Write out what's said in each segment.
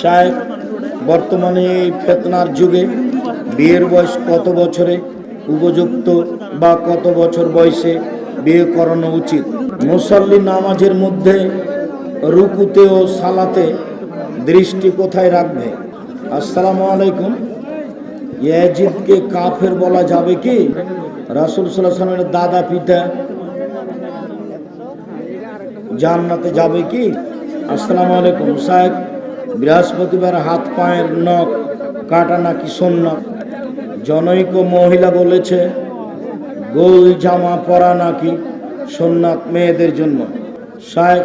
শায়েখ বর্তমানে এই ফেতনার যুগে বিয়ের বয়স কত বছরে উপযুক্ত বা কত বছর বয়সে বিয়ে করানো উচিত? মুসল্লি নামাজের মধ্যে রুকুতে ও সালাতে দৃষ্টি কোথায় রাখবে? আসসালামু আলাইকুম। ইয়াজিদকে কাফের বলা যাবে কি? রাসুল সাল্লামের দাদা পিতা জান্নাতে যাবে কি? আসসালামু আলাইকুম। সাহেব বৃহস্পতিবার হাত পায়ের নখ কাটা নাকি সন্ন্যত জনৈক মহিলা বলেছে, গোল জামা পরা নাকি সোননাথ মেয়েদের জন্য। সাহেব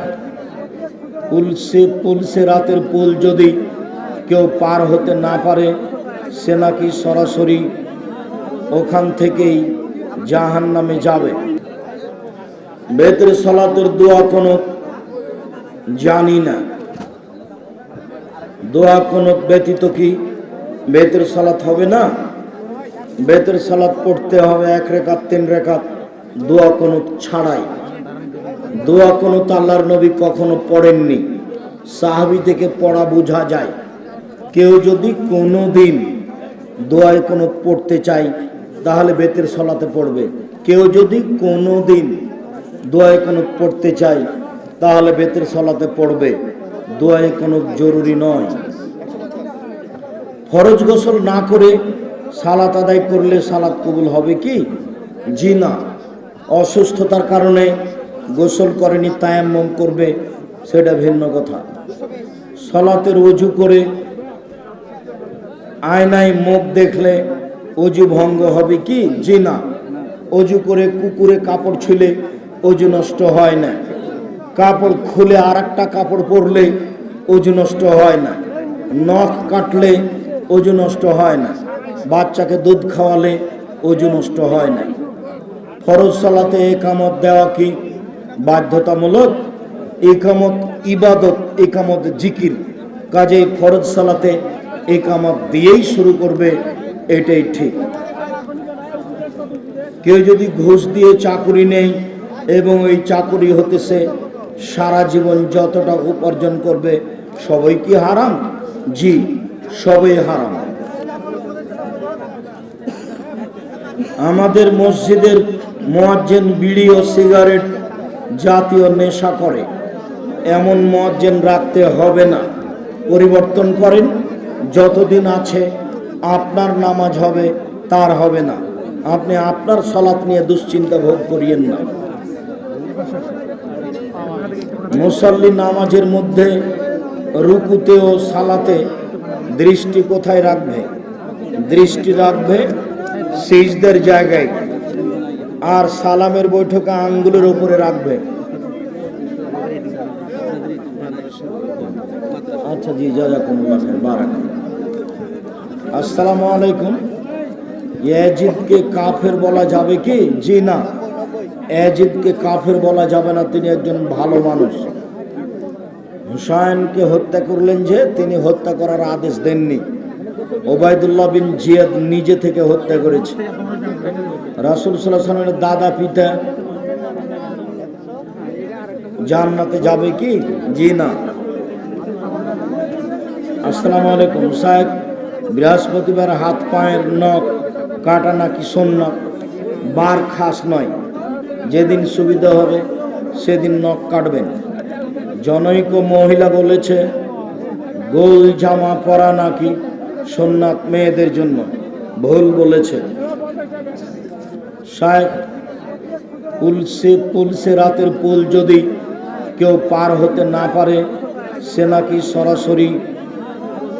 পুলসে পুলসে রাতের পুল যদি কেউ পার হতে না পারে, সে নাকি সরাসরি ওখান থেকেই জাহান নামে যাবে। বেতের সলাতের দোয়া কোনো জানি না। দোয়া কোনো ব্যতীত কি? বেতের সালাত হবে না? বেতের সালাত পড়তে হবে এক রেখাত, তিন রেখাত। দোয়া কোনো ছাড়াই। দোয়া কোনো আল্লাহর নবী কখনো পড়েননি। সাহাবি থেকে পড়া বোঝা যায়। কেউ যদি কোনো দিন দোয়ায় কোনো পড়তে চাই তাহলে বেতের সলাতে পড়বে। কেউ যদি কোনো দিন দোয়ায় কোনো পড়তে চাই তাহলে বেতের সলাতে পড়বে। দোয়ায় কোনো জরুরি নয়। ফরজ গোসল না করে সালাত আদায় করলে সালাত কবুল হবে কি? জি না। অসুস্থতার কারণে গোসল করেনি, তায়াম্মম করবে, সেটা ভিন্ন কথা। সলাতের অজু করে আয়নায় মুখ দেখলে অজু ভঙ্গ হবে কি? জি না। অজু করে কুকুরে কাপড় ছুলে অজু নষ্ট হয় না। কাপড় খুলে আর একটা কাপড় পরলে অজু নষ্ট হয় না। নখ কাটলে অজু নষ্ট হয় না। বাচ্চাকে দুধ খাওয়ালে অজু নষ্ট হয় না। ফরজ সালাতে একামত দেওয়া কি? বাধ্যতামূলক? একামত ইবাদত, একামত জিকির। কাজেই ফরজ সালাতে একামত দিয়েই শুরু করবে, এটাই ঠিক। কেউ যদি ঘুষ দিয়ে চাকুরি নেই এবং ওই চাকুরি হতেছে সারা জীবন যতটা উপার্জন করবে, সবই কি হারাম? জি, সবই হারাম। আমাদের মসজিদের মোয়াজ্জেন বিড়ি ও সিগারেট জাতীয় নেশা করে। এমন মোয়াজ্জেন রাখতে হবে না। পরিবর্তন করেন, যতদিন আছে, আপনার নামাজ হবে, তার হবে না। আপনি আপনার সলাৎ নিয়ে দুশ্চিন্তা ভোগ করিয়েন না। মুসল্লি নামাজের মধ্যে রুকুতে ও সালাতে দৃষ্টি কোথায় রাখবে? দৃষ্টি রাখবে সিজদের জায়গায় আর সালামের বৈঠকে আঙ্গুলের উপরে রাখবে। আচ্ছা জি, জাজাকুমুল্লাহ বারাক আসসালামু আলাইকুম। ইয়াজিদকে কাফের বলা যাবে কি? জি না। ইয়াজিদকে কাফের বলা যাবে না, তিনি একজন ভালো মানুষ। হুসাইনকে হত্যা করলেন যে, তিনি হত্যা করার আদেশ দেননি। ওবায়দুল্লাহ বিন জিয়াদ নিজে থেকে হত্যা করেছে। রাসুল সাল্লামের দাদা পিতা জান্নাতে যাবে কি? জি না। আসসালামু আলাইকুম, সাহেব। বৃহস্পতিবার হাত পায়ের নখ কাটা নাকি সন্ন্যত বার খাস নয়। যেদিন সুবিধা হবে, সেদিন নখ কাটবেন। জনৈক মহিলা বলেছে, গোল জামা পরা নাকি সোননাথ মেয়েদের জন্য? ভুল বলেছে। সাহেব, পুলসে পুলসে রাতের পুল যদি কেউ পার হতে না পারে, সে নাকি সরাসরি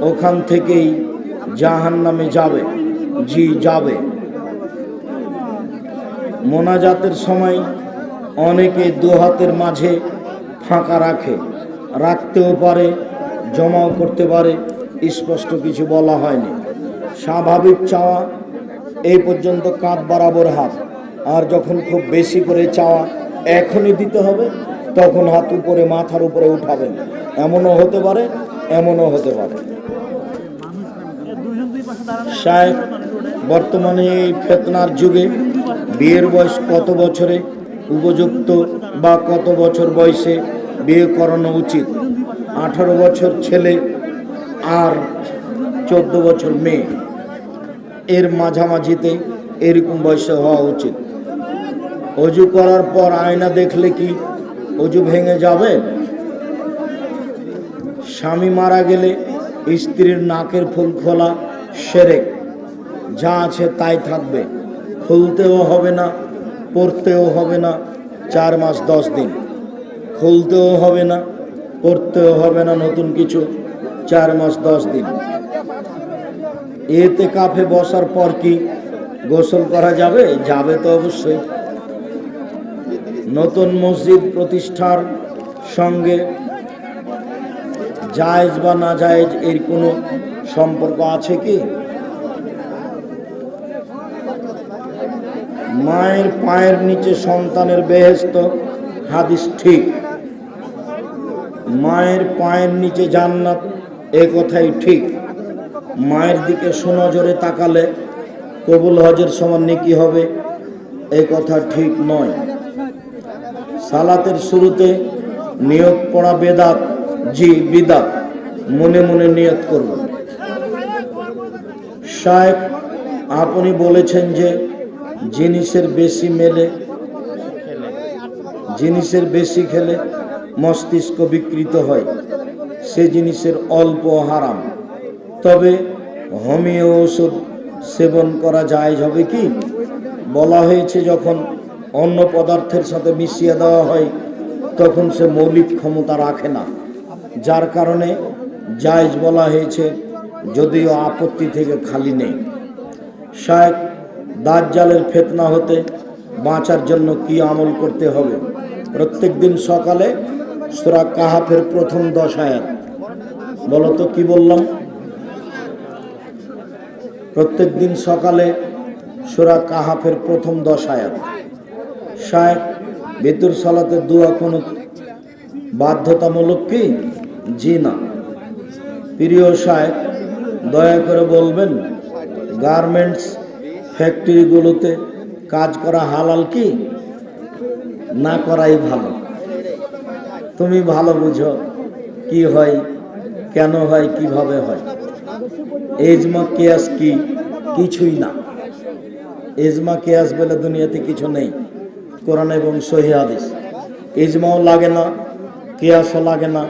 ওখান থেকেই জাহান নামে যাবে। জি, যাবে। মোনাজাতের সময় অনেকে দু হাতের মাঝে ফাঁকা রাখে রাখতেও পারে জমাও করতে পারে স্পষ্ট কিছু বলা হয়নি। স্বাভাবিক চাওয়া এই পর্যন্ত কাঁধ বরাবর হাত। আর যখন খুব বেশি করে চাওয়া এখনই দিতে হবে তখন হাত উপরে মাথার উপরে উঠাবেন। এমনও হতে পারে এমনও হতে পারে। সাহেব বর্তমানে এই ফেতনার যুগে বিয়ের বয়স কত বছরে? উপযুক্ত বা কত বছর বয়সে বিয়ে করানো উচিত? আঠারো বছর ছেলে আর চোদ্দ বছর মেয়ে। এর মাঝামাঝিতে এরকম বয়সে হওয়া উচিত। অজু করার পর আয়না দেখলে কি অজু ভেঙে যাবে? স্বামী মারা গেলে স্ত্রীর নাকের ফুল খোলা সেরেক। যা আছে তাই থাকবে। খুলতেও হবে না, পড়তেও হবে না, চার মাস দশ দিন। খুলতেও হবে না, পড়তেও হবে না নতুন কিছু, চার মাস দশ দিন। এতে কাফে বসার পর কি গোসল করা যাবে? যাবে তো অবশ্যই। নতুন মসজিদ প্রতিষ্ঠার সঙ্গে জায়েজ বা না জায়েজ এর কোনো সম্পর্ক আছে কি? মায়ের পায়ের নিচে সন্তানের বেহেস্ত হাদিস ঠিক। মায়ের পায়ের নিচে জান্নাত, এ কথাই ঠিক। মায়ের দিকে সুনজরে তাকালে কবুল হজের সমান নেকি হবে, এ কথা ঠিক নয়। সালাতের শুরুতে নিয়ত পড়া বেদাত, জি বিদাত, মনে মনে নিয়ত করব সাহেব আপনি বলেছেন যে জিনিসের বেশি মেলে, জিনিসের বেশি খেলে মস্তিষ্ক বিকৃত হয়। সে জিনিসের অল্প হারাম। তবে হোমিও ওষুধ সেবন করা যায় হবে কি? বলা হয়েছে, যখন অন্য পদার্থের সাথে মিশিয়ে দেওয়া হয়, তখন সে মৌলিক ক্ষমতা রাখে না। যার কারণে জায়জ বলা হয়েছে, যদিও আপত্তি থেকে খালি নেই। শায়েক দাজ্জালের ফেতনা হতে বাঁচার জন্য কি আমল করতে হবে? প্রত্যেক দিন সকালে সুরা কাহাফের প্রথম দশ বলো তো কি বললাম? প্রত্যেক দিন সকালে সুরা কাহাফের প্রথম দশ আয়াত। শায়েক বেতুর সালাতে দোয়া কোনো বাধ্যতামূলক কি? জি না। প্রিয় সাহেব, দয়া করে বলবেন, গার্মেন্টস ফ্যাক্টরিগুলোতে কাজ করা হালাল কি? না করাই ভালো। তুমি ভালো বুঝো কি হয়, কেন হয়, কীভাবে হয়। এজমা কেয়াস কি? কিছুই না। এজমা কেয়াস বলে দুনিয়াতে কিছু নেই। কোরআন এবং সহি হাদিস। এজমাও লাগে না, কেয়াসও লাগে না।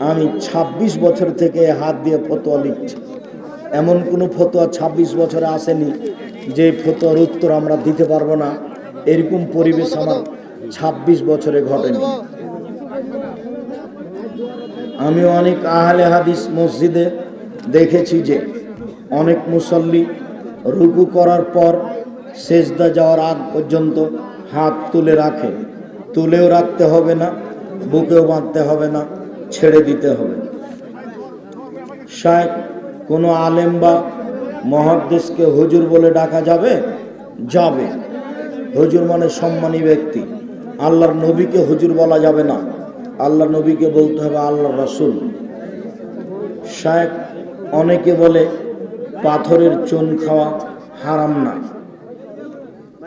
আমি ২৬ বছর থেকে হাত দিয়ে ফতোয়া লিখছি। এমন কোনো ফতোয়া ২৬ বছরে আসেনি যে ফতোয়ার উত্তর আমরা দিতে পারব না, এরকম পরিবেশ আমার ২৬ বছরে ঘটেনি। আমি অনেক আহলে হাদিস মসজিদে দেখেছি যে অনেক মুসল্লি রুকু করার পর সেজদা যাওয়ার আগ পর্যন্ত হাত তুলে রাখে। তুলেও রাখতে হবে না, বুকেও বাঁধতে হবে না, ছেড়ে দিতে হবে। শায়ক কোনো আলেম বা মহাদ্দেশকে হুজুর বলে ডাকা যাবে? যাবে। হুজুর মানে সম্মানী ব্যক্তি। আল্লাহর নবীকে হুজুর বলা যাবে না। আল্লাহ নবীকে বলতে হবে আল্লাহ রসুল। শায়ক অনেকে বলে, পাথরের চুন খাওয়া হারাম না।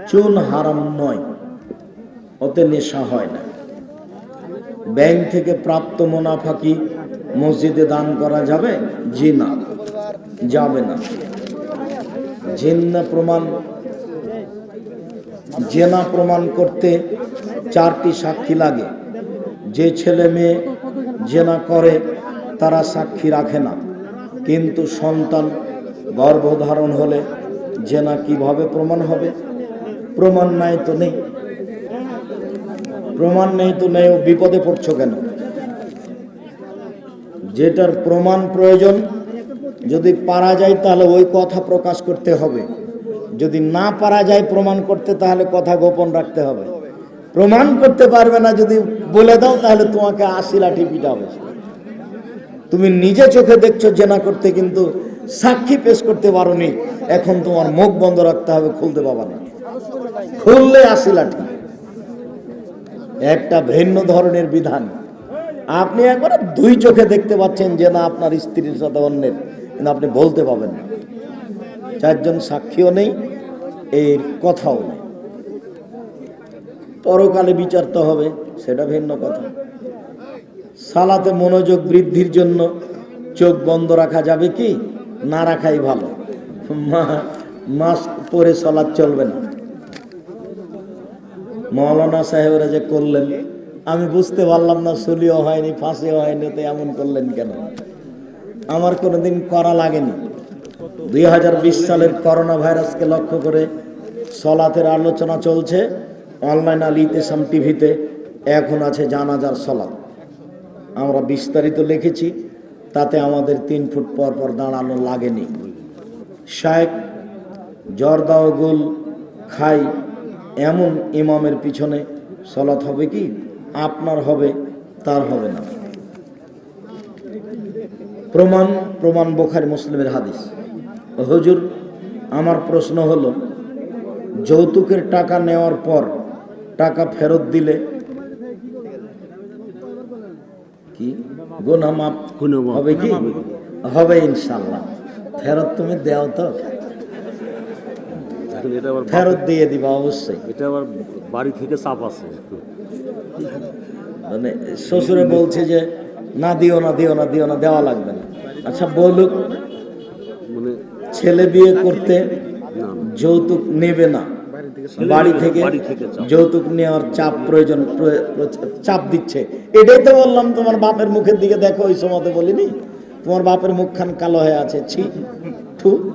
চুন হারাম নয়। ওতে নেশা হয় না। ব্যাংক থেকে প্রাপ্ত মুনাফা কি মসজিদে দান করা যাবে? জি না। যাবে না। জিন্না প্রমাণ, জেনা প্রমাণ করতে চারটি সাক্ষী লাগে। যে ছেলে মেয়ে জেনা করে, তারা সাক্ষী রাখে না। কিন্তু সন্তান গর্ভধারণ হলে জেনা কীভাবে প্রমাণ হবে? প্রমাণ নাই তো নেই। প্রমাণ নেই তো নেই, ও বিপদে পড়ছো কেন? যেটার প্রমাণ প্রয়োজন যদি পারা যায় তাহলে ওই কথা প্রকাশ করতে হবে। যদি না পারা যায় প্রমাণ করতে, তাহলে কথা গোপন রাখতে হবে। প্রমাণ করতে পারবে না যদি বলে দাও, তাহলে তোমাকে আশি লাঠি পিটাবে তুমি নিজে চোখে দেখছ, জেনা করতে কিন্তু সাক্ষী পেশ করতে পারোনি। এখন তোমার মুখ বন্ধ রাখতে হবে, খুলতে পাবা না। খুললে আশি লাঠি একটা ভিন্ন ধরনের বিধান। আপনি একবার দুই চোখে দেখতে পাচ্ছেন যে না, আপনার স্ত্রীর সাথে অন্যের। কিন্তু আপনি বলতে পাবেন না। চারজন সাক্ষীও নেই, এর কথাও নেই। পরকালে বিচার তো হবে, সেটা ভিন্ন কথা। সালাতে মনোযোগ বৃদ্ধির জন্য চোখ বন্ধ রাখা যাবে কি? না রাখাই ভালো। মাস্ক পরে চলার চলবে না। মৌলানা সাহেবরা যে করলেন, আমি বুঝতে পারলাম না সুলিও হয়নি, ফাঁসিও হয়নি, তো এমন করলেন কেন? আমার কোনোদিন করা লাগেনি। দুই হাজার বিশ সালের করোনা ভাইরাসকে লক্ষ্য করে সলাতের আলোচনা চলছে। অনলাইন আল ইতেসাম টিভিতে এখন আছে জানাজার সলাত আমরা বিস্তারিত লিখেছি, তাতে আমাদের তিন ফুট পর পর দাঁড়ানো লাগেনি। শায়েক, জর্দা ও গোল খাই এমন ইমামের পিছনে সলাত হবে কি? আপনার হবে, তার হবে না। প্রমাণ প্রমাণ বোখারি মুসলিমের হাদিস। হুজুর আমার প্রশ্ন হলো যৌতুকের টাকা নেওয়ার পর টাকা ফেরত দিলে? কি? গুনা মাপ হবে কি? হবে ইনশাল্লাহ ফেরত তুমি দেও তো? ফেরত দিয়ে দিবা অবশ্যই। এটা আবার বাড়ি থেকে চাপ আছে মানে শ্বশুরে বলছে যে না দিও না দিও না দিও না দেওয়া লাগবে না। আচ্ছা বলুক মানে ছেলে বিয়ে করতে যৌতুক নেবে না। বাড়ি থেকে বাড়ি থেকে চাপ। যৌতুক নেওয়ার চাপ প্রয়োজন প্র- প্র- চাপ দিচ্ছে। এটাই তো বললাম তোমার বাপের মুখের দিকে দেখো ওই সময় বলিনি? তোমার বাপের মুখখান কালো হয়ে আছে ছি ঠু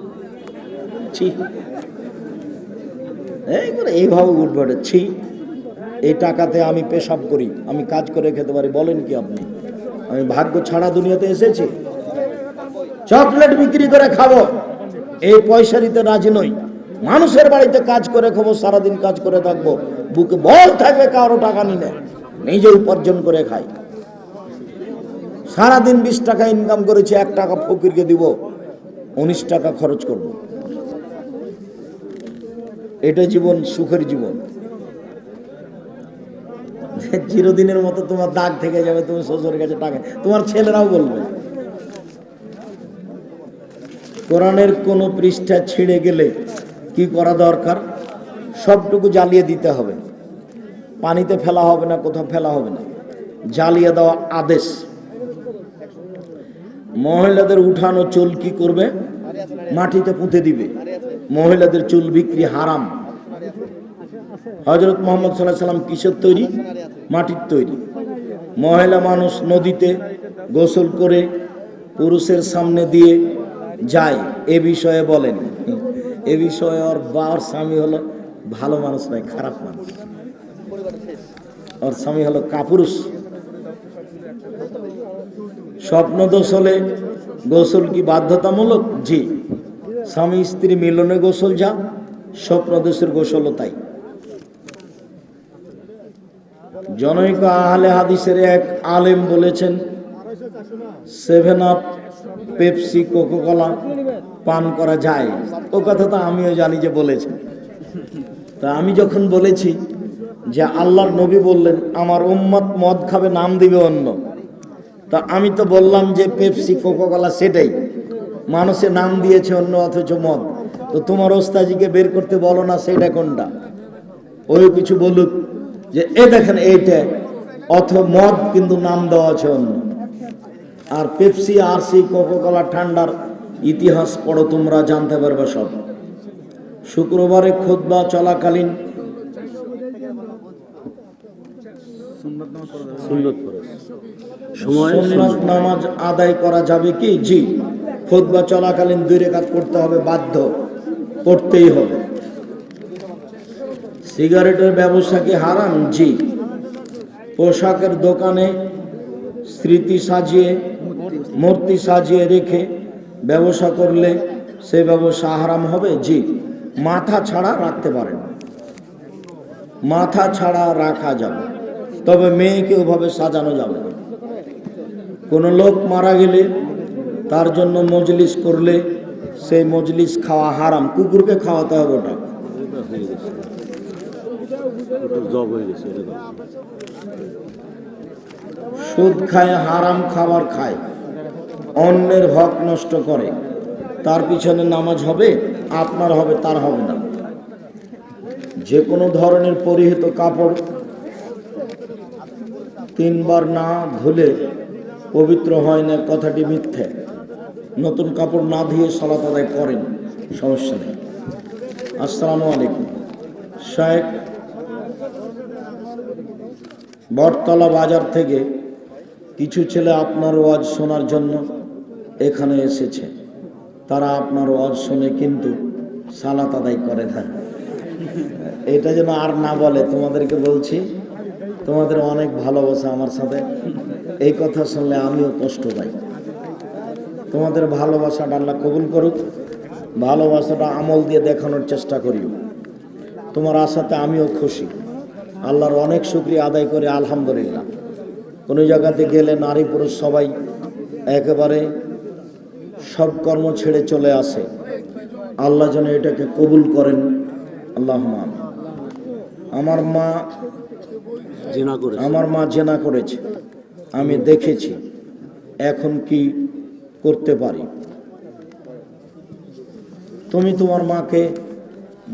ছি। এই করে এইভাবে উঠবে ছি। এই টাকাতে আমি পেশাব করি আমি কাজ করে খেতে পারি বলেন কি আপনি? আমি ভাগ্য ছাড়া দুনিয়াতে এসেছি। চকলেট বিক্রি করে খাব। এই পয়সা দিতে রাজি নই। মানুষের বাড়িতে কাজ করে খাব, সারাদিন কাজ করে থাকব। বুকে বল থাকবে, কারও টাকা নিলে নিজে উপার্জন করে খাই। সারাদিন বিশ টাকা ইনকাম করেছি, এক টাকা ফকিরকে দিব। উনিশ টাকা খরচ করব। এটা জীবন, সুখের জীবন। চিরদিনের মতো তোমার দাগ থেকে যাবে তুমি শ্বশুরের কাছে টাকা। তোমার ছেলেরাও বলবে। কোরআনের কোনো পৃষ্ঠা ছিঁড়ে গেলে কি করা দরকার? সবটুকু জ্বালিয়ে দিতে হবে। পানিতে ফেলা হবে না, কোথাও ফেলা হবে না। জ্বালিয়ে দেওয়া আদেশ। মহিলাদের উঠানো চুল কি করবে? মাটিতে পুঁতে দিবে। মহিলাদের চুল বিক্রি হারাম। হজরত মোহাম্মদ সাল্লাহ সাল্লাম কিসের তৈরি? মাটির তৈরি। মহিলা মানুষ নদীতে গোসল করে পুরুষের সামনে দিয়ে যায়। এ বিষয়ে বলেন। এ বিষয়ে ওর বা স্বামী হলো ভালো মানুষ নয়, খারাপ মানুষ। ওর স্বামী হলো কাপুরুষ। স্বপ্ন দোষ হলে গোসল কি বাধ্যতামূলক? জি। স্বামী স্ত্রী মিলনে গোসল যা স্বপ্ন দোষের গোসলও তাই। জনৈক আহলে হাদিসের এক আলেম বলেছেন সেভেন আপ পেপসি কোকোকলা পান করা যায়। ও কথা তো আমিও জানি যে বলেছেন। তা আমি যখন বলেছি যে আল্লাহর নবী বললেন, আমার উম্মত মদ খাবে, নাম দিবে অন্য। তা আমি তো বললাম যে পেপসি কোকোকলা সেটাই। মানুষে নাম দিয়েছে অন্য, অথচ মদ। তো তোমার ওস্তাজিকে বের করতে বলো না, সেটা কোনটা? ওই কিছু বলুক। যে এ দেখেন এইটা অথ মদ কিন্তু নাম দেওয়া আছে অন্য। আর পেপসি আর সি কোকোকলা ঠান্ডার ইতিহাস পড়ো তোমরা জানতে পারবে সব। শুক্রবারে খুতবা চলাকালীন সুন্নত নামাজ আদায় করা যাবে কি? জি। খুতবা চলাকালীন দুই রেখাত পড়তে হবে বাধ্য। পড়তেই হবে। সিগারেটের ব্যবসা কি হারাম? জি। পোশাকের দোকানে স্মৃতি সাজিয়ে, মূর্তি সাজিয়ে রেখে ব্যবসা করলে সে ব্যবসা হারাম হবে? জি। মাথা ছাড়া রাখতে পারেন। মাথা ছাড়া রাখা যাবে। তবে মেয়েকে ওভাবে সাজানো যাবে না। কোনো লোক মারা গেলে তার জন্য মজলিস করলে সেই মজলিস খাওয়া হারাম। কুকুরকে খাওয়াতে হবে ওটা এটা হয়ে গেছে জব হয়ে গেছে সুদ খায়, হারাম খাবার খায়, অন্যের হক নষ্ট করে। তার পিছনে নামাজ হবে, আপনার হবে, তার হবে না। যে কোনো ধরনের পরিহিত কাপড় তিনবার না ধুলে পবিত্র হয় না, কথাটি মিথ্যে। নতুন কাপড় না ধুয়ে সলাত আদায় করেন, সমস্যা নেই। আসসালামু আলাইকুম। শাহেক বটতলা বাজার থেকে কিছু ছেলে আপনার ওয়াজ শোনার জন্য এখানে এসেছে। তারা আপনার ওয়াজ শুনে কিন্তু সালাত আদায় করে না। এটা যেন আর না বলে, তোমাদেরকে বলছি, তোমাদের অনেক ভালোবাসা আমার সাথে। এই কথা শুনলে আমিও কষ্ট পাই। তোমাদের ভালোবাসাটা আল্লাহ কবুল করুক, ভালোবাসাটা আমল দিয়ে দেখানোর চেষ্টা করিও। তোমার আশাতে আমিও খুশি। আল্লাহর অনেক শুক্রিয়া আদায় করে আলহামদুলিল্লাহ। কোনো জায়গাতে গেলে নারী পুরুষ সবাই একেবারে সব কর্ম ছেড়ে চলে আসে। আল্লাহ যেন এটাকে কবুল করেন। আল্লাহ আমার মা জেনা করে আমার মা জেনা করেছে। আমি দেখেছি। এখন কি করতে পারি? তুমি তোমার মাকে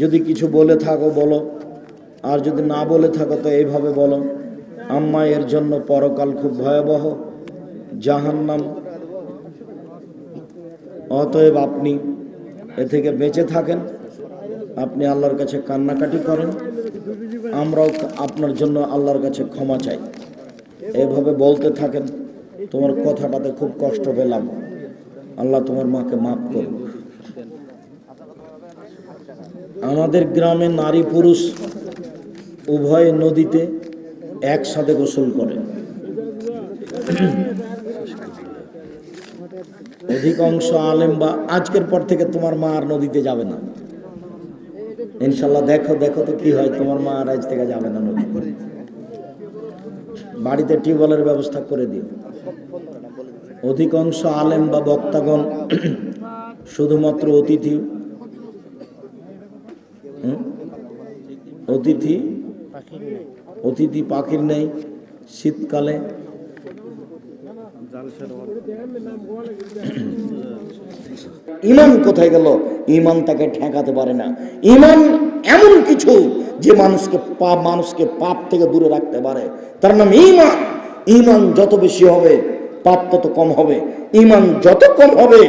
যদি কিছু বলে থাকো বলো। আর যদি না বলে থাকো তো এইভাবে বলো। আম্মা, এর জন্য পরকাল খুব ভয়াবহ। জাহান্নাম। অতএব আপনি এ থেকে বেঁচে থাকেন। আপনি আল্লাহর কাছে কান্নাকাটি করেন। আমরাও আপনার জন্য আল্লাহর কাছে ক্ষমা চাই। এভাবে বলতে থাকেন, তোমার কথাটাতে খুব কষ্ট পেলাম। আল্লাহ তোমার মাকে মাফ করুন আমাদের গ্রামে নারী পুরুষ উভয় নদীতে একসাথে গোসল করে। অধিকাংশ আলেম বা আজকের পর থেকে তোমার মা আর নদীতে যাবে না। ইনশাল্লাহ দেখো দেখো তো কি হয়, তোমার মা আর আজ থেকে যাবে না নদী বাড়িতে টিউবওয়েলের ব্যবস্থা করে দিও। অধিকাংশ আলেম বা বক্তাগণ শুধুমাত্র অতিথি? অতিথি অতিথি পাখির নেই, শীতকালে। ইমান কোথায় গেল? ইমান তাকে ঠেকাতে পারে না। ইমান এমন কিছু যে মানুষকে পাপ মানুষকে পাপ থেকে দূরে রাখতে পারে। তার নাম ইমান। ইমান যত বেশি হবে, পাপ তত কম হবে। ইমান যত কম হবে,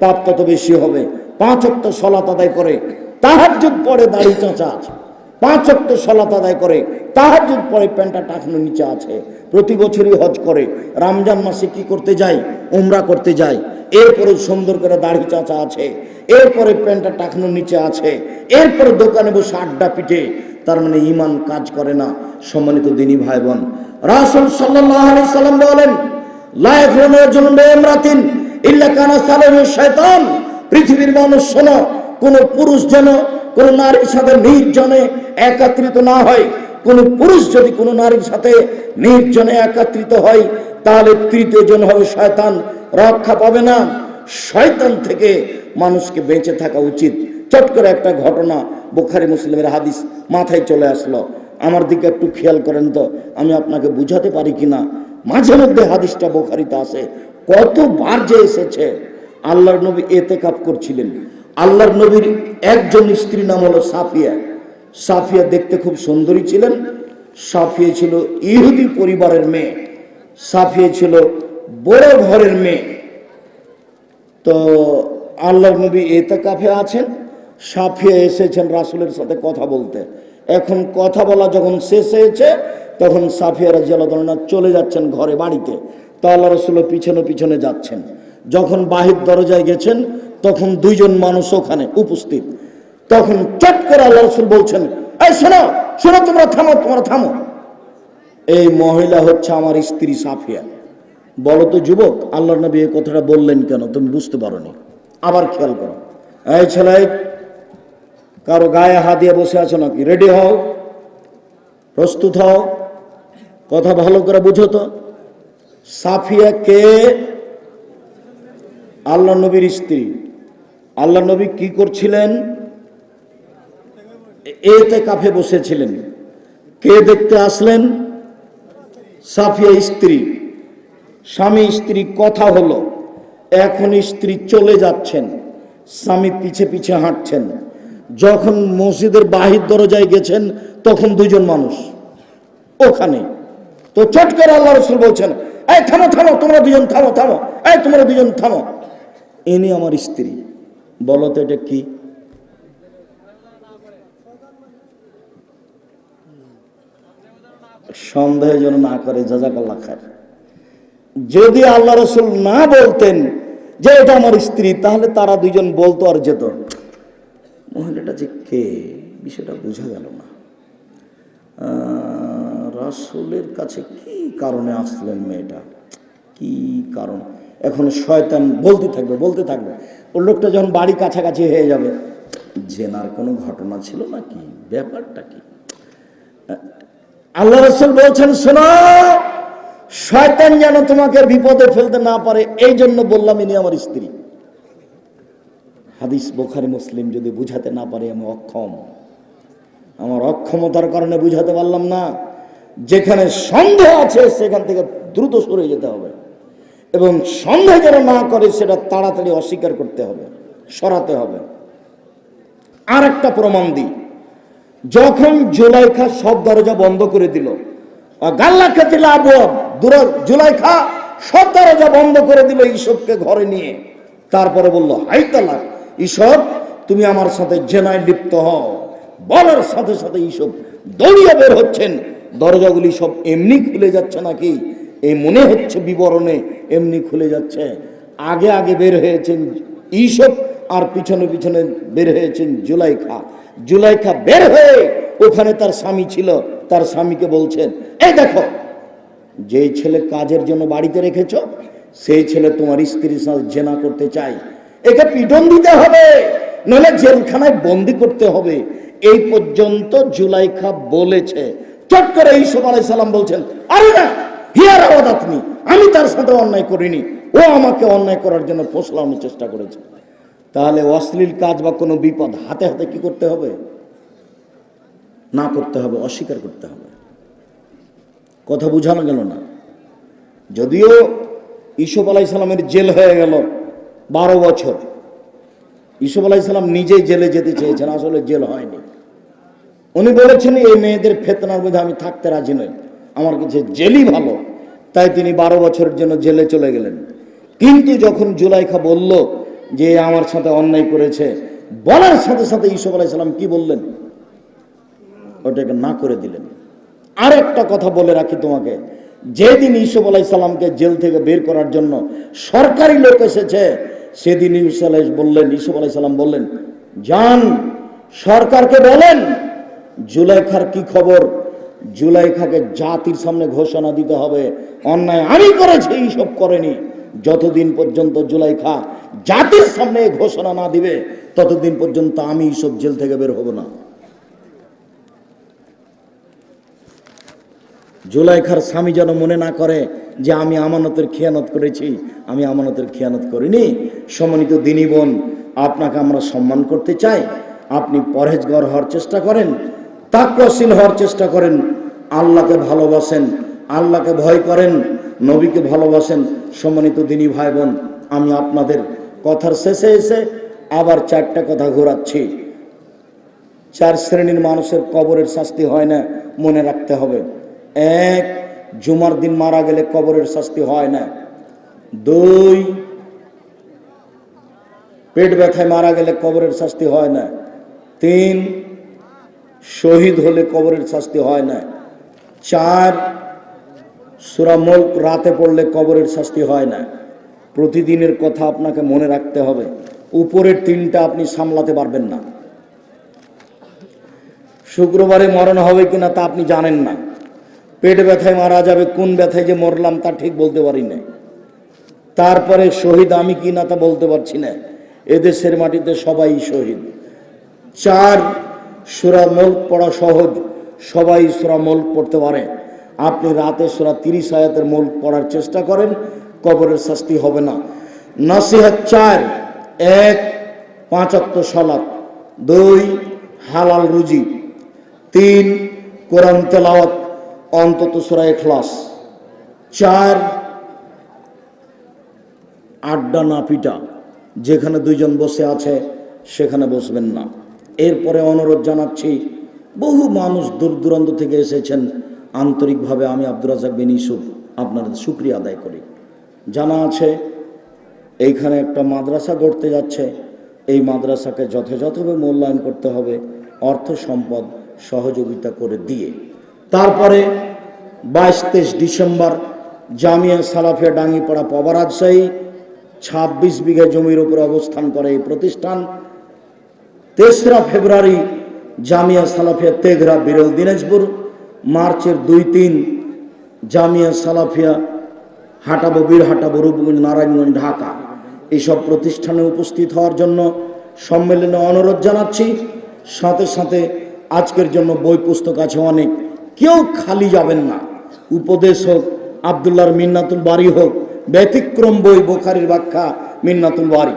পাপ তত বেশি হবে। পাঁচ অক্ট সলাত আদায় করে। তাহাজ্জুদ পরে দাড়ি চাঁচা আছে। পাঁচ অক্ট সলাত আদায় করে, তাহাজ্জুদ পরে প্যান্টটা টাকানো নিচে আছে। প্রতি বছরই হজ করে। রমজান মাসে কি করতে যায়? উমরা করতে যায়। এরপরে সুন্দর করে দাড়ি চাঁচা আছে। এরপরে প্যান্টটা টাকানোর নিচে আছে। এরপরে দোকানে বসে আড্ডা পিঠে তার মানে ইমান কাজ করে না। সম্মানিত দিনী ভাই বোন রাসুল সাল্লাম বলেন লাইফরনের জন্য ইল্লা কানা সালামু শয়তান। পৃথিবীর মানুষ শোনো কোন পুরুষ যেন, কোন নারীর সাথে নির্জনে একত্রিত না হয়, কোন পুরুষ যদি কোনো নারীর সাথে নির্জনে একত্রিত হয়, তাহলে তৃতীয় জন হবে শয়তান, রক্ষা পাবে না। শয়তান থেকে মানুষকে বেঁচে থাকা উচিত। চট করে একটা ঘটনা বোখারি মুসলিমের হাদিস মাথায় চলে আসলো। আমার দিকে একটু খেয়াল করেন তো, আমি আপনাকে বুঝাতে পারি কিনা? মাঝে মধ্যে হাদিসটা বোখারিতে আসে। কতবার যে এসেছে, আল্লাহর নবী এতে কাপ করছিলেন। আল্লাহর নবীর একজন স্ত্রীর নাম হলো সাফিয়া। সাফিয়া দেখতে খুব সুন্দরী ছিলেন। সাফিয়া ছিল ইহুদি পরিবারের মেয়ে। সাফিয়া ছিল বড় ঘরের মেয়ে। তো আল্লাহ নবী এতে কাফে আছেন। সাফিয়া এসেছেন রাসুলের সাথে কথা বলতে। এখন কথা বলা যখন শেষ হয়েছে, তখন সাফিয়া রাজিয়াল্লাহ চলে যাচ্ছেন ঘরে বাড়িতে। তা আল্লাহ রসুল পিছনে পিছনে যাচ্ছেন। যখন বাহির দরজায় গেছেন তখন দুইজন মানুষ ওখানে উপস্থিত। তখন চট করে আল্লাহ রসুল বলছেন, এই শোনো শোনো তোমরা থামো তোমরা থামো। এই মহিলা হচ্ছে আমার স্ত্রী সাফিয়া। বলো তো যুবক আল্লাহ নবী এই কথাটা বললেন কেন? তুমি বুঝতে পারোনি। আবার খেয়াল করো। এই ছেলে, কারও গায়ে হাত দিয়ে বসে আছো নাকি? রেডি হও। প্রস্তুত হও। কথা ভালো করে বুঝো তো। সাফিয়া কে আল্লাহ নবীর স্ত্রী আল্লাহ নবী কি করছিলেন? এতে কাফে বসেছিলেন। কে দেখতে আসলেন? সাফিয়া স্ত্রী। স্বামী স্ত্রী কথা হলো, এখন স্ত্রী চলে যাচ্ছেন। স্বামী পিছে পিছে হাঁটছেন। যখন মসজিদের বাহির দরজায় গেছেন, তখন দুজন মানুষ। ওখানে। তো চট করে আল্লাহ রসুল বলছেন, এই থামো থামো, তোমরা দুজন থামো থামো। এই, তোমরা দুজন থামো। ইনি আমার স্ত্রী। বলো তো এটা কি? সন্দেহ যেন না করে জাজাকাল্লা খায় যদি আল্লাহ রসুল না বলতেন যে এটা আমার স্ত্রী, তাহলে তারা দুইজন বলতো আর যেত। মহিলাটা যে কে, বিষয়টা বোঝা গেল না। রাসূলের কাছে কি কারণে আসলেন মেয়েটা? কি কারণ? এখন শয়তান বলতে থাকবে বলতে থাকবে। ওর লোকটা যখন বাড়ি কাছাকাছি হয়ে যাবে। জেনার কোনো ঘটনা ছিল নাকি? ব্যাপারটা কি? আল্লাহ রসুল বলছেন, শোনো, শয়তান যেন তোমাকে বিপদে ফেলতে না পারে এই জন্য বললাম, ইনি আমার স্ত্রী। হাদিস বোখারি, মুসলিম যদি বুঝাতে না পারে, আমি অক্ষম। আমার অক্ষমতার কারণে বুঝাতে পারলাম না। যেখানে সন্দেহ আছে, সেখান থেকে দ্রুত সরে যেতে হবে। এবং সন্দেহ যারা না করে, সেটা তাড়াতাড়ি অস্বীকার করতে হবে, সরাতে হবে। আর একটা প্রমাণ দিই। যখন জুলাইখা সব দরজা বন্ধ করে দিল গাল্লা খেতে আবু জুলাইখা সব দরজা বন্ধ করে দিল ঈশবকে ঘরে নিয়ে। তারপরে বলল, হাই তালাক, ঈশব, তুমি আমার সাথে জেনায় লিপ্ত হও। বলার সাথে সাথে ঈশব দৌড়িয়ে বের হচ্ছেন। দরজাগুলি সব এমনি খুলে যাচ্ছে নাকি? এই মনে হচ্ছে বিবরণে এমনি খুলে যাচ্ছে। আগে আগে বের হয়েছেন ইসব আর পিছনে পিছনে বের হয়েছেন জুলাইখা। জুলাইখা বের হয়ে ওখানে তার স্বামী ছিল, তার স্বামীকে বলছেন, এই দেখো যেই ছেলে কাজের জন্য বাড়িতে রেখেছ, সেই ছেলে তোমার স্ত্রীর সাথে জেনা করতে চাই। একে পিটন দিতে হবে, নইলে জেলখানায় বন্দি করতে হবে। এই পর্যন্ত জুলাইখা বলেছে। চট করে ইসুফ আলাই সালাম বলছেন, আরে না হিয়ার আওয়াজ আপনি। আমি তার সাথে অন্যায় করিনি। ও আমাকে অন্যায় করার জন্য ফসলানোর চেষ্টা করেছে। তাহলে অশ্লীল কাজ বা কোনো বিপদ হাতে হাতে কি করতে হবে? না করতে হবে, অস্বীকার করতে হবে। কথা বুঝানো গেল না। যদিও ইসুফ আলাই সালামের জেল হয়ে গেল বারো বছর। ইসুফ আলাই সালাম নিজেই জেলে যেতে চেয়েছেন, আসলে জেল হয়নি। উনি বলেছেন, এই মেয়েদের ফেতনার মধ্যে আমি থাকতে রাজি নই। আমার কাছে জেলই ভালো। তাই তিনি বারো বছরের জন্য জেলে চলে গেলেন। কিন্তু যখন জুলাইখা বলল যে আমার সাথে অন্যায় করেছে, বলার সাথে সাথে ইসুফ আলাই সালাম কি বললেন? ওটাকে না করে দিলেন। আর একটা কথা বলে রাখি তোমাকে, যেদিন ইসুফ আলাই সালামকে জেল থেকে বের করার জন্য সরকারি লোক এসেছে, সেদিন আলাই বললেন ইসুফ আলাই সালাম বললেন যান সরকারকে বলেন, জুলাইখার কি খবর? জুলাইখাকে জাতির সামনে ঘোষণা দিতে হবে। অন্যায় আমি করেছি এইসব করেনি। যতদিন পর্যন্ত জুলাইখা জাতির সামনে ঘোষণা না দিবে, ততদিন পর্যন্ত আমি এইসব জেল থেকে বের হব না। জুলাইখার স্বামী যেন মনে না করে যে আমি আমানতের খেয়ানত করেছি, আমি আমানতের খেয়ানত করিনি। সম্মানিত দিনী বোন, আপনাকে আমরা সম্মান করতে চাই। আপনি পরহেজগর হওয়ার চেষ্টা করেন। তাকওয়াশীল হওয়ার চেষ্টা করেন। আল্লাহকে ভালোবাসেন, আল্লাহকে ভয় করেন, নবীকে ভালোবাসেন। সম্মানিত দিনী ভাই বোন আমি আপনাদের কথার শেষে এসে আবার চারটা কথা ঘোরাচ্ছি। চার শ্রেণির মানুষের কবরের শাস্তি হয় না, মনে রাখতে হবে। এক, জুমার দিন মারা গেলে কবরের শাস্তি হয় না। দুই, পেট ব্যথায় মারা গেলে কবরের শাস্তি হয় না। তিন শহীদ হলে কবরের শাস্তি হয় না। চার, সুরা মুল্ক রাতে পড়লে কবরের শাস্তি হয় না। প্রতিদিনের কথা আপনাকে মনে রাখতে হবে। উপরের তিনটা আপনি সামলাতে পারবেন না। শুক্রবারে মরণ হবে কিনা তা আপনি জানেন না। পেট ব্যথায় মারা যাবে, কোন ব্যথায় যে মরলাম তা ঠিক বলতে পারি না তারপরে শহীদ আমি কি না তা বলতে পারছি না। এদেশের মাটিতে সবাই শহীদ। চার সুরা মুল্ক পড়া সহজ, সবাই সুরা মুল্ক পড়তে পারে। আপনি রাতে সুরা তিরিশ আয়াতের মুল্ক পড়ার চেষ্টা করেন, কবরের শাস্তি হবে না। নাসিহাত চার, এক পাঁচাত্তর সালাত। দুই, হালাল রুজি। তিন, কোরআন তেলাওয়াত, অন্তত সুরা এখলাস চার, আড্ডা না পিটা। যেখানে দুইজন বসে আছে, সেখানে বসবেন না। এরপরে অনুরোধ জানাচ্ছি, বহু মানুষ দূর দূরান্ত থেকে এসেছেন। আন্তরিকভাবে আমি আব্দুর রাজাক বিন ইসুফ আপনাদের সুক্রিয়া আদায় করি। জানা আছে, এইখানে একটা মাদ্রাসা গড়তে যাচ্ছে। এই মাদ্রাসাকে যথাযথভাবে মূল্যায়ন করতে হবে, অর্থ সম্পদ সহযোগিতা করে দিয়ে। তারপরে বাইশ তেইশ ডিসেম্বর, জামিয়া সালাফিয়া ডাঙ্গিপাড়া পবা রাজশাহী ছাব্বিশ বিঘা জমির উপরে অবস্থান করে এই প্রতিষ্ঠান। তেসরা ফেব্রুয়ারি জামিয়া সালাফিয়া তেঘরা বিরল দিনাজপুর, মার্চের দুই তিন জামিয়া সালাফিয়া হাটাবো বীরহাটাবো রূপগঞ্জ, নারায়ণগঞ্জ, ঢাকা। এইসব প্রতিষ্ঠানে উপস্থিত হওয়ার জন্য সম্মেলনে অনুরোধ জানাচ্ছি। সাথে সাথে আজকের জন্য বই পুস্তক আছে অনেক। কেউ খালি যাবেন না। উপদেশ হোক, আবদুল্লাহর মিন্নাতুল বাড়ি হোক, ব্যতিক্রম বই বোখারির ব্যাখ্যা মিন্নাতুল বাড়ি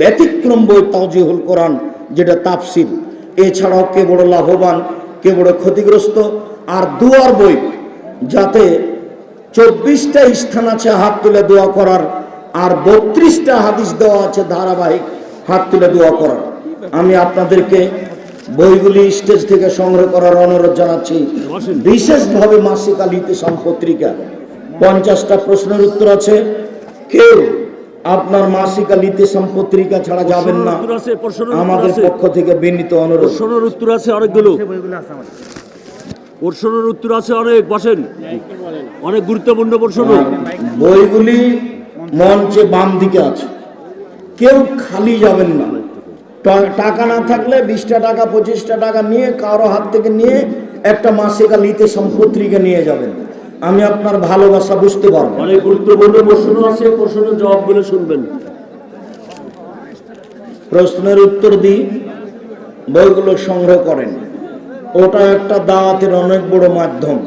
ব্যতিক্রম বই তাজিহুল কোরআন যেটা তাফসির এছাড়াও কে বড় লাভবান, কে বড় ক্ষতিগ্রস্ত, আর দুয়ার বই, যাতে চব্বিশটা স্থান আছে হাত তুলে দোয়া করার, আর বত্রিশটা হাদিস দেওয়া আছে ধারাবাহিক হাত তুলে দোয়া করার। আমি আপনাদেরকে বইগুলি স্টেজ থেকে সংগ্রহ করার অনুরোধ জানাচ্ছি। বিশেষভাবে মাসিক আল ইতিসাম পঞ্চাশটা প্রশ্নের উত্তর আছে। কেউ আপনার মাসিক আল ইতিসাম পত্রিকা ছাড়া যাবেন না। আমাদের। পক্ষ থেকে বিনীত অনুরোধ। প্রশ্নের উত্তর আছে অনেকগুলো। প্রশ্নের উত্তর আছে অনেক বসেন। অনেক গুরুত্বপূর্ণ প্রশ্ন। বইগুলি মঞ্চে বাম দিকে আছে। কেউ খালি যাবেন না। টাকা না থাকলে বিশটা টাকা পঁচিশটা টাকা নিয়ে কারও হাত থেকে নিয়ে একটা মাসিকা লিতে সম্পত্রিকা নিয়ে যাবেন। আমি আপনার ভালোবাসা বুঝতে পারব। অনেক গুরুত্বপূর্ণ প্রশ্ন আছে প্রশ্নের বলে শুনবেন। প্রশ্নের উত্তর দিই বইগুলো সংগ্রহ করেন। ওটা একটা দাওয়াতের অনেক বড় মাধ্যম।